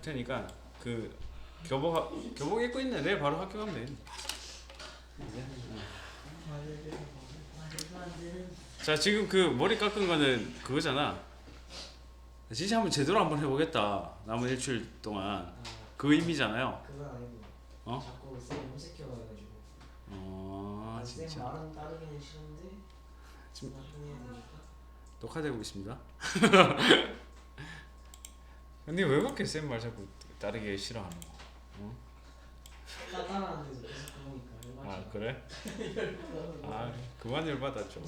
줄 테니까 그 교복 하- 교복 입고 있네. 내일 바로 학교 가면 돼. 자 지금 그 머리 깎은 거는 그거잖아. 진짜 한번 제대로 한번 해보겠다. 남은 일주일 동안 그 의미잖아요. 어? 어쌤 진짜 녹화되고 있습니다. 근데 왜 그렇게 쌤말 자꾸 따르기 싫어하는 거? 계속 그러니까 아 그래? 아 그만 열받았죠.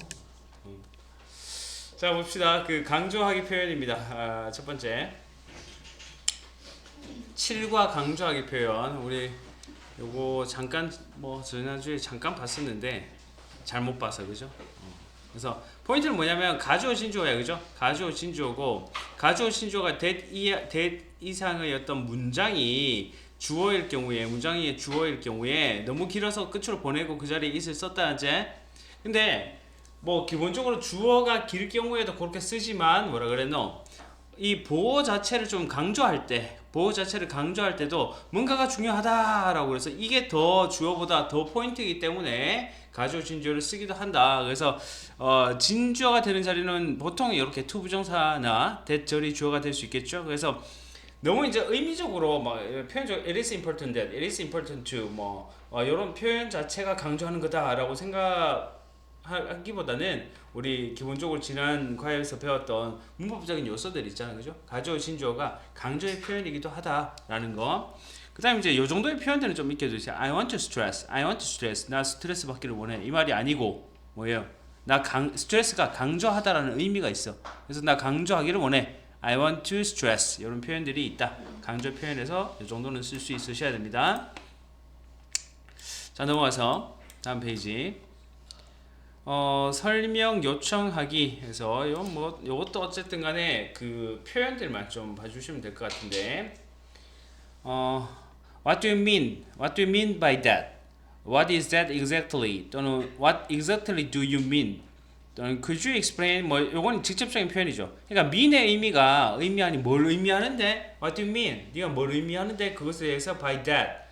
응. 자 봅시다. 그 강조하기 표현입니다. 아, 첫 번째 7과 강조하기 표현 우리 요거 잠깐 뭐 지난주에 잠깐 봤었는데 잘못 봐서 그죠? 어. 그래서 포인트는 뭐냐면 가주어 진주어야 그죠? 가주어 진주어고 가주어 진주어가 that, 이, that 이상의 어떤 문장이 주어일 경우에 문장이 주어일 경우에 너무 길어서 끝으로 보내고 그 자리에 is을 썼다는지 근데 뭐 기본적으로 주어가 길 경우에도 그렇게 쓰지만 뭐라 그랬노 이 보호 자체를 좀 강조할 때 보호 자체를 강조할 때도 뭔가가 중요하다라고 그래서 이게 더 주어보다 더 포인트이기 때문에 가주어 진주어를 쓰기도 한다. 그래서 어, 진주어가 되는 자리는 보통 이렇게 투부정사나 대절이 주어가 될 수 있겠죠. 그래서 너무 이제 의미적으로 막 표현적 it is important that, it is important to 뭐 어, 이런 표현 자체가 강조하는 거다라고 생각 하기보다는 우리 기본적으로 지난 과에서 배웠던 문법적인 요소들 있잖아요, 그죠? 가주어 진주어가 강조의 표현이기도 하다라는 거. 그 다음에 이제 요 정도의 표현들은 좀 익혀두세요. I want to stress, I want to stress. 나 스트레스 받기를 원해. 이 말이 아니고 뭐예요? 나 강, 스트레스가 강조하다라는 의미가 있어. 그래서 나 강조하기를 원해. I want to stress 이런 표현들이 있다. 강조 표현에서 이 정도는 쓸 수 있으셔야 됩니다. 자 넘어가서 다음 페이지. 어 설명 요청하기 해서 이건 뭐 이것도 어쨌든 간에 그 표현들만 좀 봐주시면 될 것 같은데. 어 What do you mean? What do you mean by that? What is that exactly? 또는 What exactly do you mean? 또는 Could you explain? 뭐 요건 직접적인 표현이죠. 그러니까 mean의 의미가 의미하니 뭘 의미하는데? What do you mean? 네가 뭘 의미하는데? 그것에 대해서 by that.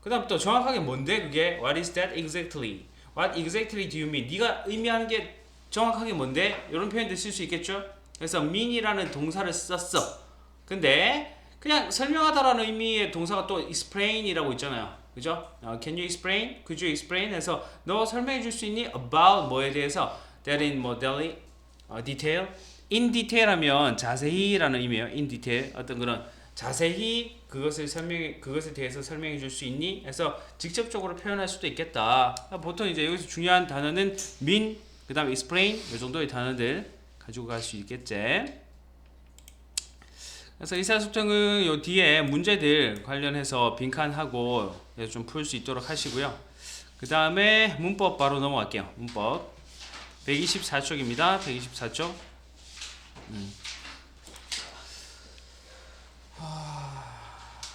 그 다음 또 정확하게 뭔데 그게? What is that exactly? What exactly do you mean? 네가 의미하는 게 정확하게 뭔데? 이런 표현들 쓸수 있겠죠? 그래서 mean이라는 동사를 썼어. 근데 그냥 설명하다라는 의미의 동사가 또 explain이라고 있잖아요. 그죠? 어, can you explain? Could you explain? 해서 너 설명해 줄 수 있니? about 뭐에 대해서 that in 뭐 어, detail in detail 하면 자세히라는 의미예요. in detail 어떤 그런 자세히 그것을 설명 그것에 대해서 설명해 줄 수 있니? 해서 직접적으로 표현할 수도 있겠다. 보통 이제 여기서 중요한 단어는 mean 그다음에 explain 이 정도의 단어들 가지고 갈 수 있겠지. 그래서 의사소통은 요 뒤에 문제들 관련해서 빈칸하고 좀 풀 수 있도록 하시고요. 그 다음에 문법 바로 넘어갈게요. 문법 124쪽입니다. 124쪽. 음.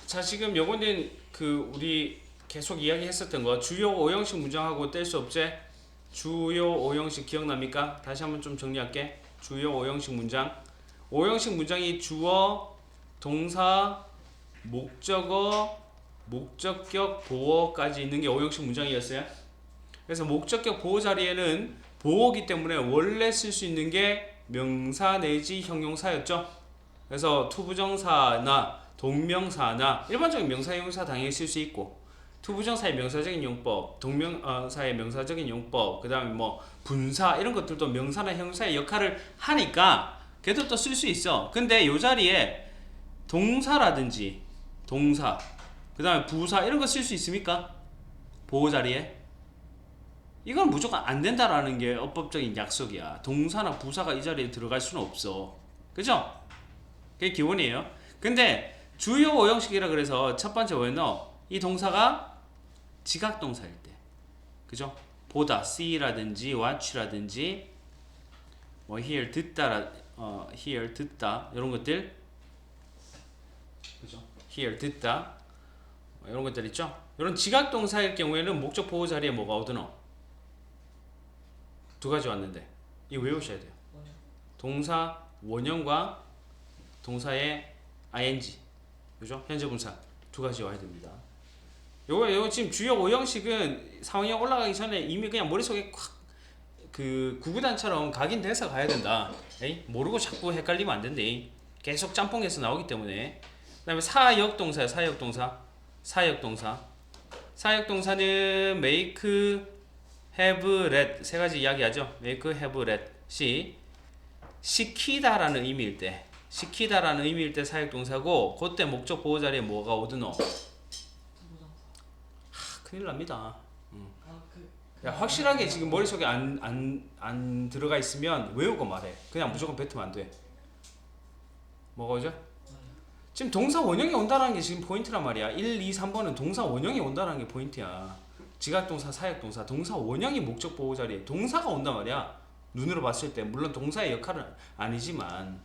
자 지금 요거는 그 우리 계속 이야기했었던 거 주요 오형식 문장하고 뗄 수 없지? 주요 오형식 기억납니까? 다시 한번 좀 정리할게. 주요 오형식 문장. 오형식 문장이 주어, 동사, 목적어, 목적격, 보어까지 있는 게 오형식 문장이었어요. 그래서 목적격 보호 자리에는 보호기 때문에 원래 쓸 수 있는 게 명사 내지 형용사였죠. 그래서 투부정사나 동명사나 일반적인 명사 형용사 당연히 쓸 수 있고 투부정사의 명사적인 용법, 동명사의 명사적인 용법, 그 다음에 뭐 분사 이런 것들도 명사나 형용사의 역할을 하니까 걔도 또 쓸 수 있어. 근데 요 자리에 동사라든지 동사, 그 다음에 부사 이런 거 쓸 수 있습니까? 보호 자리에? 이건 무조건 안 된다라는 게 어법적인 약속이야. 동사나 부사가 이 자리에 들어갈 수는 없어. 그죠? 그게 기본이에요. 근데 주요 오형식이라 그래서 첫 번째 뭐였노? 이 동사가 지각 동사일 때. 그죠? 보다 see라든지 watch라든지 뭐 hear 듣다라 어 hear 듣다 이런 것들 그죠? hear 듣다 뭐 이런 것들 있죠? 이런 지각 동사일 경우에는 목적 보호 자리에 뭐가 오드노? 두 가지 왔는데 이거 외우셔야 돼요. 동사 원형과 동사의 ing 그죠? 현재 분사 두 가지 와야 됩니다. 요거 요거 지금 주요 오형식은 상황이 올라가기 전에 이미 그냥 머릿속에 콱그 구구단처럼 각인 돼서 가야 된다. 에이? 모르고 자꾸 헷갈리면 안 된대. 계속 짬뽕해서 나오기 때문에. 그다음에 사역 동사야. 사역 동사. 사역 동사. 사역 동사는 make, have, let 세 가지 이야기하죠. make, have, let. 시 시키다라는 의미일 때 시키다라는 의미일 때 사역 동사고 그때 목적 보호 자리에 뭐가 오드노? 하, 큰일 납니다. 아그 야, 확실하게 지금 머릿속에 안, 안, 안 들어가 있으면 외우고 말해. 그냥 무조건 뱉으면 안 돼. 뭐가 오죠? 지금 동사 원형이 온다는 게 지금 포인트란 말이야. 1, 2, 3번은 동사 원형이 온다는 게 포인트야. 지각동사, 사역동사, 동사 원형이 목적 보호 자리에 동사가 온단 말이야. 눈으로 봤을 때 물론 동사의 역할은 아니지만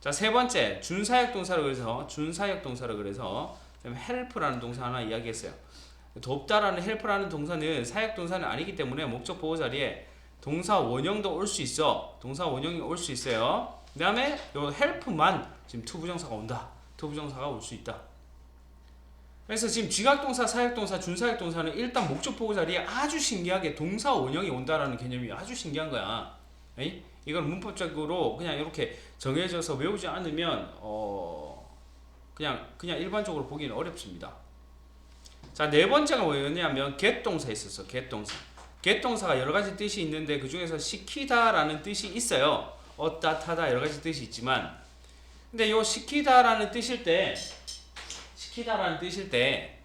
자 세 번째 준사역 동사로 그래서 준사역 동사로 그래서 help라는 동사 하나 이야기했어요. 돕다라는 help라는 동사는 사역 동사는 아니기 때문에 목적 보호 자리에 동사 원형도 올 수 있어. 동사 원형이 올 수 있어요. 그 다음에 요 help만 지금 투부정사가 온다. 투부정사가 올 수 있다. 그래서 지금 지각동사, 사역동사, 준사역동사는 일단 목적 보호 자리에 아주 신기하게 동사 원형이 온다라는 개념이 아주 신기한 거야. 에이? 이걸 문법적으로 그냥 이렇게 정해져서 외우지 않으면 어 그냥 그냥 일반적으로 보기는 어렵습니다. 자, 네 번째가 뭐였냐면 get 동사 있었어. get 동사. get 동사가 여러 가지 뜻이 있는데 그 중에서 시키다라는 뜻이 있어요. 얻다 타다 여러 가지 뜻이 있지만 근데 요 시키다라는 뜻일 때 시키다라는 뜻일 때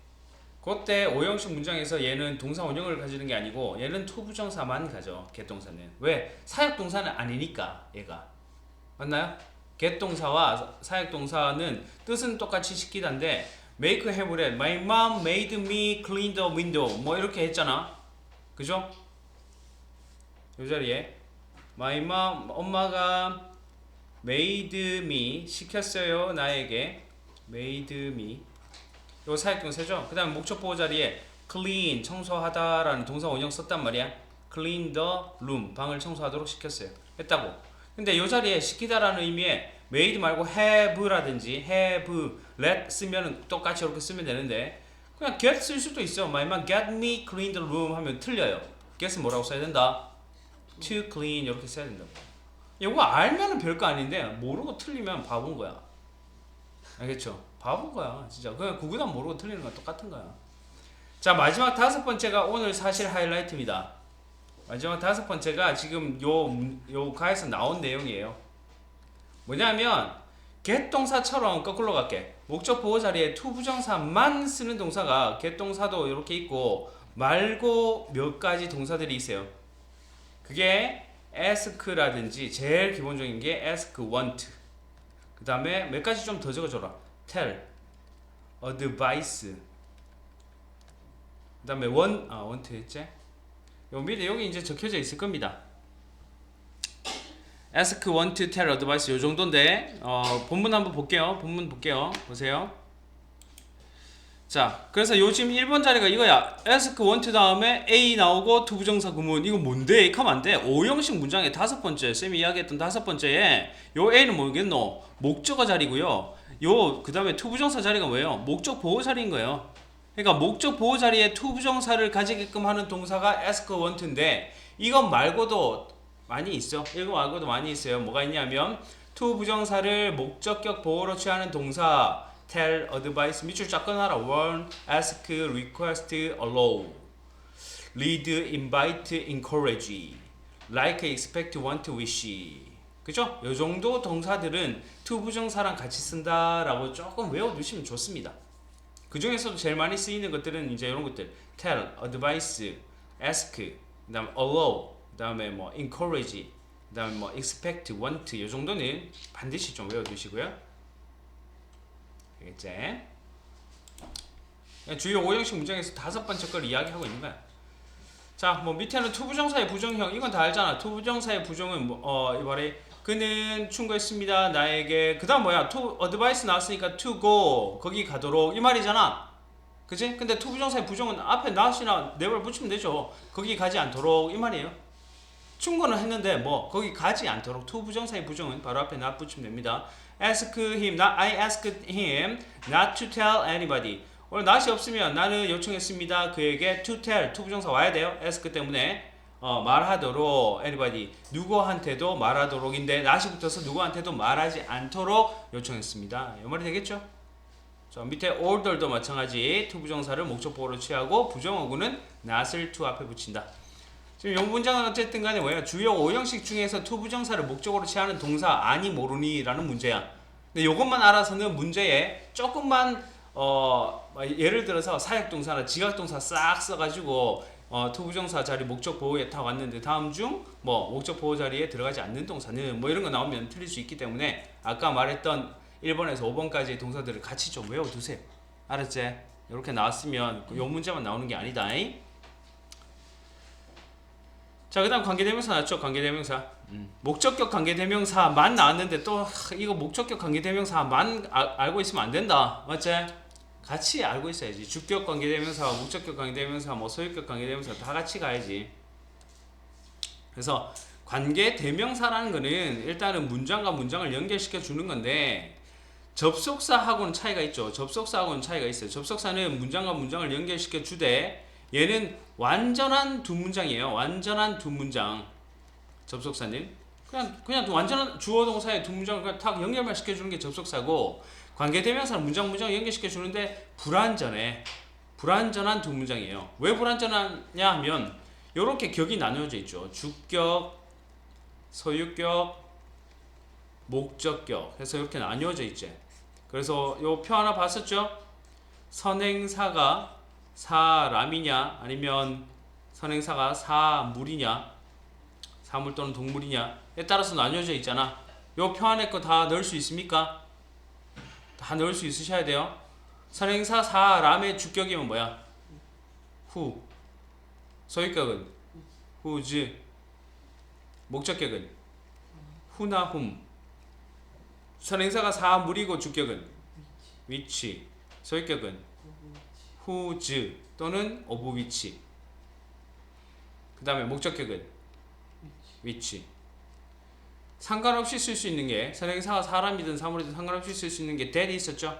그때 오형식 문장에서 얘는 동사 원형을 가지는 게 아니고 얘는 투부정사만 가져 get 동사는. 왜? 사역 동사는 아니니까 얘가. 맞나요? get 동사와 사역 동사는 뜻은 똑같이 시키다인데 make have read my mom made me clean the window 뭐 이렇게 했잖아. 그죠? 이 자리에 my mom 엄마가 made me 시켰어요 나에게. made me 요 사역동사죠. 그 다음 목적 보호 자리에 clean 청소하다라는 동사 원형 썼단 말이야. clean the room 방을 청소하도록 시켰어요. 했다고. 근데 요 자리에 시키다라는 의미의 made 말고 have라든지 have, let 쓰면은 똑같이 이렇게 쓰면 되는데 그냥 get 쓸 수도 있어. 말만 get me clean the room 하면 틀려요. get은 뭐라고 써야 된다? to clean 이렇게 써야 된다고. 이거 알면은 별거 아닌데 모르고 틀리면 바본 거야. 알겠죠? 바본 거야 진짜. 그냥 구구단 모르고 틀리는 건 똑같은 거야. 자 마지막 다섯 번째가 오늘 사실 하이라이트입니다. 마지막 다섯 번째가 지금 요, 문- 요 가에서 나온 내용이에요. 뭐냐면 동사처럼 거꾸로 갈게. 목적 보호 자리에 to 부정사만 쓰는 동사가 동사도 이렇게 있고 말고 몇 가지 동사들이 있어요. 그게 ask라든지 제일 기본적인 게 ask, want. 그 다음에 몇 가지 좀 더 적어줘라 tell, advice. 그 다음에 want, 아 want 했지? 요 밑에 여기 이제 적혀져 있을 겁니다. ask, want, tell, advice 요 정도인데 어, 본문 한번 볼게요. 본문 볼게요. 보세요. 자 그래서 요즘 1번 자리가 이거야. ask, want 다음에 a 나오고 투부정사 구문. 이거 뭔데? 하면 안돼. 오형식 문장의 다섯 번째 쌤이 이야기했던 다섯 번째에 요 a는 뭐겠노? 목적어 자리고요 요 그 다음에 투부정사 자리가 뭐예요? 목적 보호 자리인 거예요. 그러니까 목적 보호 자리에 투부정사를 가지게끔 하는 동사가 ask want인데 이것 말고도 많이 있어. 이거 말고도 많이 있어요. 뭐가 있냐면 투부정사를 목적격 보호로 취하는 동사 tell, advise 밑줄 쫙 끊어라. warn, ask, request, allow, lead, invite, encourage, like, expect, want, wish. 그죠? 요 정도 동사들은 투부정사랑 같이 쓴다라고 조금 외워두시면 좋습니다. 그 중에서도 제일 많이 쓰이는 것들은 이제 이런 것들 tell, advise, ask, 그다음 allow, 그다음에 뭐 encourage, 그다음에 뭐 expect, want 이 정도는 반드시 좀 외워두시고요. 그냥 주요 오형식 문장에서 다섯 번째 걸 이야기하고 있는 거야. 자, 뭐 밑에는 투부정사의 부정형 이건 다 알잖아. 투부정사의 부정은 뭐, 어 이번에 그는 충고했습니다. 나에게 그 다음 뭐야? to advice 나왔으니까 to go 거기 가도록 이 말이잖아. 그지? 근데 투부정사의 부정은 앞에 not이나 never 붙이면 되죠. 거기 가지 않도록 이 말이에요. 충고는 했는데 뭐 거기 가지 않도록 투부정사의 부정은 바로 앞에 not 붙이면 됩니다. ask him, not, I asked him not to tell anybody. 오늘 not이 없으면 나는 요청했습니다. 그에게 to tell, 투부정사 와야 돼요. ask 때문에 어, 말하도록 anybody 누구한테도 말하도록인데 not이 붙어서 누구한테도 말하지 않도록 요청했습니다. 이 말이 되겠죠? 자 밑에 order도 마찬가지 투부정사를 목적보호로 취하고 부정어구는 not을 to 앞에 붙인다. 지금 용 문장은 어쨌든 간에 뭐야? 주요 5형식 중에서 투부정사를 목적으로 취하는 동사 아니 모르니 라는 문제야. 근데 이것만 알아서는 문제에 조금만 어 예를 들어서 사역동사나 지각동사 싹 써가지고 어, 투부정사 자리 목적 보호에 다 왔는데 다음 중 뭐 목적 보호 자리에 들어가지 않는 동사는 뭐 이런 거 나오면 틀릴 수 있기 때문에 아까 말했던 1번에서 5번까지의 동사들을 같이 좀 외워두세요. 알았지? 이렇게 나왔으면 요 문제만 나오는 게 아니다. 잉? 자, 그 다음 관계대명사 나왔죠? 관계대명사. 음. 목적격 관계대명사만 나왔는데 또 하, 이거 목적격 관계대명사만 아, 알고 있으면 안 된다. 맞지? 같이 알고 있어야지. 주격 관계 대명사와 목적격 관계 대명사, 뭐 소유격 관계 대명사 다 같이 가야지. 그래서 관계 대명사라는 거는 일단은 문장과 문장을 연결시켜 주는 건데 접속사하고는 차이가 있죠. 접속사하고는 차이가 있어요. 접속사는 문장과 문장을 연결시켜 주되 얘는 완전한 두 문장이에요. 완전한 두 문장. 접속사는 그냥 그냥 완전한 주어 동사의 두 문장을 딱 연결만 시켜 주는 게 접속사고 관계대명사는 문장 문장 연결시켜 주는데 불완전해. 불완전한 두 문장이에요. 왜 불완전하냐 하면 이렇게 격이 나누어져 있죠. 주격, 소유격, 목적격 해서 이렇게 나뉘어져 있지. 그래서 요 표 하나 봤었죠? 선행사가 사람이냐 아니면 선행사가 사물이냐 사물 또는 동물이냐에 따라서 나뉘어져 있잖아. 요 표 안에 거 다 넣을 수 있습니까? 다 넣을 수 있으셔야 돼요. 선행사 사람의 주격이면 뭐야? 후. 소유격은 후즈. 목적격은 후나 훔. 선행사가 사물이고 주격은 위치. 소유격은 후즈 또는 오브 위치. 그 다음에 목적격은 위치. 상관없이 쓸 수 있는 게 선행사가 사람이든 사물이든 상관없이 쓸 수 있는 게 that이 있었죠.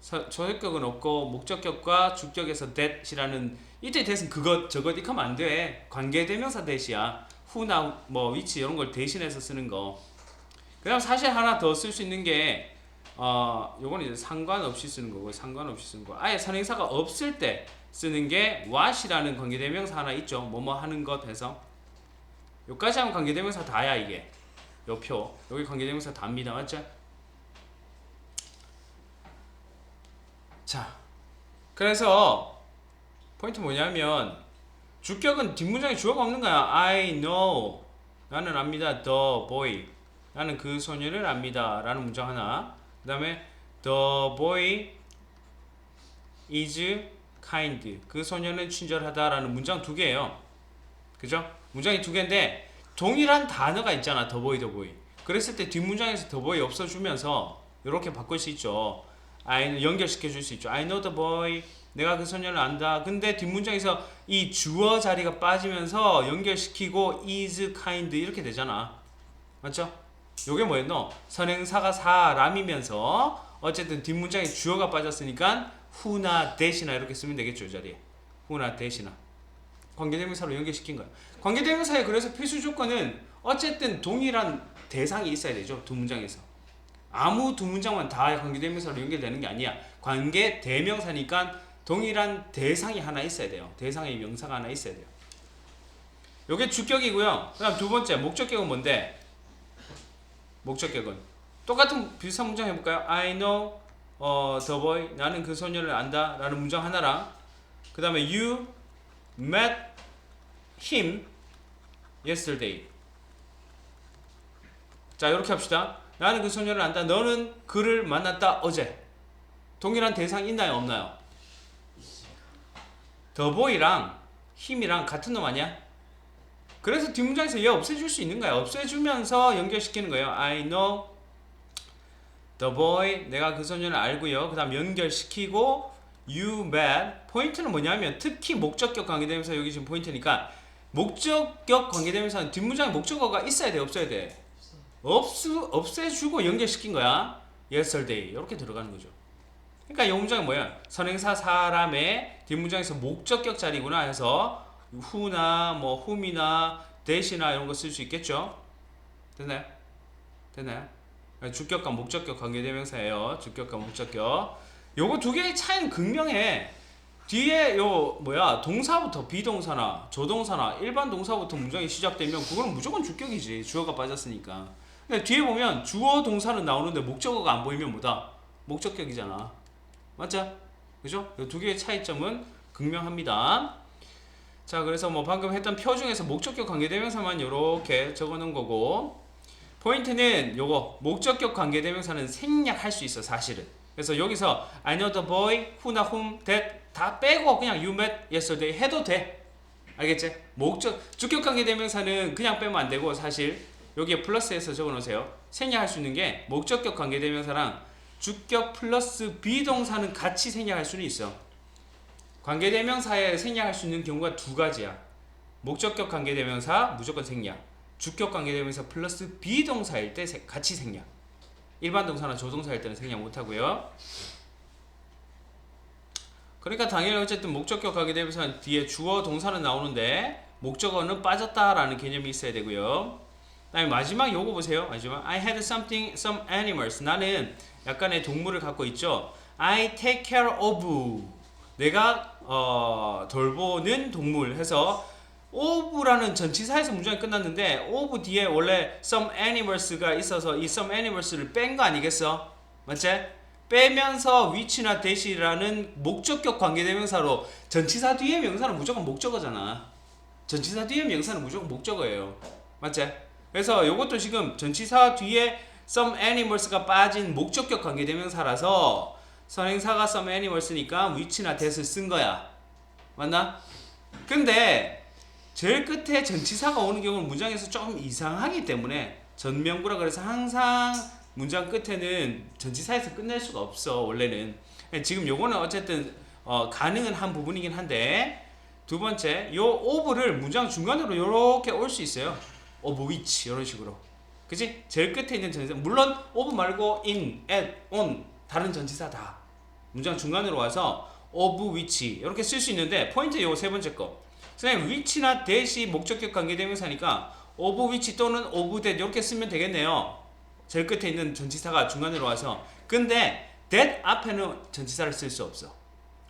서- 소유격은 없고 목적격과 주격에서 that이라는 이때 that은 그것 저것 이렇게 하면 안 돼. 관계대명사 that이야. 후나 뭐 위치 이런 걸 대신해서 쓰는 거. 그다음 사실 하나 더 쓸 수 있는 게 어, 요거는 이제 상관없이 쓰는 거고 상관없이 쓰는 거. 아예 선행사가 없을 때 쓰는 게 what이라는 관계대명사 하나 있죠. 뭐뭐 하는 것 해서 요까지 하면 관계대명사 다야 이게. 요 표. 여기 관계대명사 다입니다. 맞죠? 자. 그래서 포인트 뭐냐면 주격은 뒷문장에 주어가 없는 거야. I know. 나는 압니다. The boy. 나는 그 소녀를 압니다. 라는 문장 하나. 그 다음에 The boy is kind. 그 소녀는 친절하다. 라는 문장 두 개예요. 그죠? 문장이 두 개인데 동일한 단어가 있잖아. The boy. 그랬을 때 뒷문장에서 boy 없어주면서 이렇게 바꿀 수 있죠. I 연결시켜 줄 수 있죠. I know the boy. 내가 그 소녀를 안다. 근데 뒷문장에서 이 주어 자리가 빠지면서 연결시키고 is kind 이렇게 되잖아. 맞죠? 요게 뭐였노? 선행사가 사람이면서 어쨌든 뒷문장에 주어가 빠졌으니까 who나 that이나 이렇게 쓰면 되겠죠, 이 자리에. who나 that이나. 관계대명사로 연결시킨 거야. 관계대명사의 그래서 필수 조건은 어쨌든 동일한 대상이 있어야 되죠, 두 문장에서. 아무 두 문장만 다 관계대명사로 연결되는 게 아니야. 관계대명사니까 동일한 대상이 하나 있어야 돼요. 대상의 명사가 하나 있어야 돼요. 요게 주격이고요. 그 다음 두 번째 목적격은 뭔데? 목적격은 똑같은 비슷한 문장 해볼까요? I know 어, the boy 나는 그 소녀를 안다 라는 문장 하나랑 그 다음에 you met him yesterday. 자 이렇게 합시다. 나는 그 소녀를 안다. 너는 그를 만났다 어제. 동일한 대상 있나요 없나요? boy랑 him이랑 같은 놈 아니야? 그래서 뒷문장에서 얘 없애줄 수 있는 거야. 없애주면서 연결시키는 거예요. I know the boy. 내가 그 소녀를 알고요. 그 다음 연결시키고 you met. 포인트는 뭐냐면 특히 목적격 관계되면서 여기 지금 포인트니까 목적격 관계되면서 뒷문장에 목적어가 있어야 돼 없어야 돼? 없수 없애주고 연결시킨 거야. yesterday 이렇게 들어가는 거죠. 그러니까 이 문장이 뭐야? 선행사 사람의 뒷문장에서 목적격 자리구나 해서 who나 뭐 whom이나 that이나 이런 거 쓸 수 있겠죠? 됐나요? 됐나요? 주격과 목적격 관계대명사예요. 주격과 목적격. 요거 두 개의 차이는 극명해. 뒤에 요 뭐야 동사부터 비동사나 조동사나 일반 동사부터 문장이 시작되면 그거는 무조건 주격이지 주어가 빠졌으니까. 근데 뒤에 보면 주어 동사는 나오는데 목적어가 안 보이면 뭐다? 목적격이잖아. 맞죠? 그죠? 이 두 개의 차이점은 극명합니다. 자, 그래서 뭐 방금 했던 표 중에서 목적격 관계대명사만 이렇게 적어놓은 거고 포인트는 요거 목적격 관계대명사는 생략할 수 있어 사실은. 그래서 여기서 I know the boy, who나 whom, that 다 빼고 그냥 you met yesterday 해도 돼. 알겠지? 목적 주격 관계 대명사는 그냥 빼면 안 되고 사실 여기에 플러스해서 적어놓으세요. 생략할 수 있는 게 목적격 관계 대명사랑 주격 플러스 비동사는 같이 생략할 수는 있어. 관계 대명사에 생략할 수 있는 경우가 두 가지야. 목적격 관계 대명사 무조건 생략. 주격 관계 대명사 플러스 비동사일 때 세- 같이 생략. 일반 동사나 조동사일 때는 생략 못 하고요. 그러니까 당연히 어쨌든 목적격 관계대명사는 뒤에 주어 동사는 나오는데 목적어는 빠졌다라는 개념이 있어야 되고요. 그다음에 마지막 요거 보세요. 마지막 I had something some animals. 나는 약간의 동물을 갖고 있죠. I take care of. 내가 어, 돌보는 동물 해서 of라는 전치사에서 문장이 끝났는데 of 뒤에 원래 some animals가 있어서 이 some animals를 뺀 거 아니겠어? 맞지? 빼면서 which나 that이라는 목적격 관계대명사로 전치사 뒤에 명사는 무조건 목적어잖아. 전치사 뒤에 명사는 무조건 목적어예요. 맞지? 그래서 이것도 지금 전치사 뒤에 some animals가 빠진 목적격 관계대명사라서 선행사가 some animals니까 which나 that을 쓴 거야. 맞나? 근데 제일 끝에 전치사가 오는 경우는 문장에서 조금 이상하기 때문에 전명구라 그래서 항상 문장 끝에는 전치사에서 끝낼 수가 없어 원래는. 지금 요거는 어쨌든 어, 가능은 한 부분이긴 한데 두 번째 요 of를 문장 중간으로 요렇게 올 수 있어요. of which 이런 식으로. 그지 제일 끝에 있는 전치사 물론 of 말고 in, at, on 다른 전치사 다. 문장 중간으로 와서 of which 이렇게 쓸 수 있는데 포인트 요 세 번째 거 선생님 which나 that이 목적격 관계대명사니까 of which 또는 of that 이렇게 쓰면 되겠네요 제일 끝에 있는 전치사가 중간으로 와서 근데 that 앞에는 전치사를 쓸 수 없어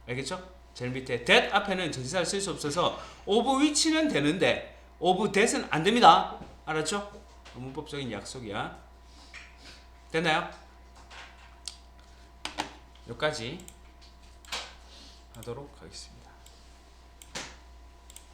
알겠죠? 제일 밑에 that 앞에는 전치사를 쓸 수 없어서 of which는 되는데 of that은 안 됩니다 알았죠? 문법적인 약속이야 됐나요? 여기까지 하도록 하겠습니다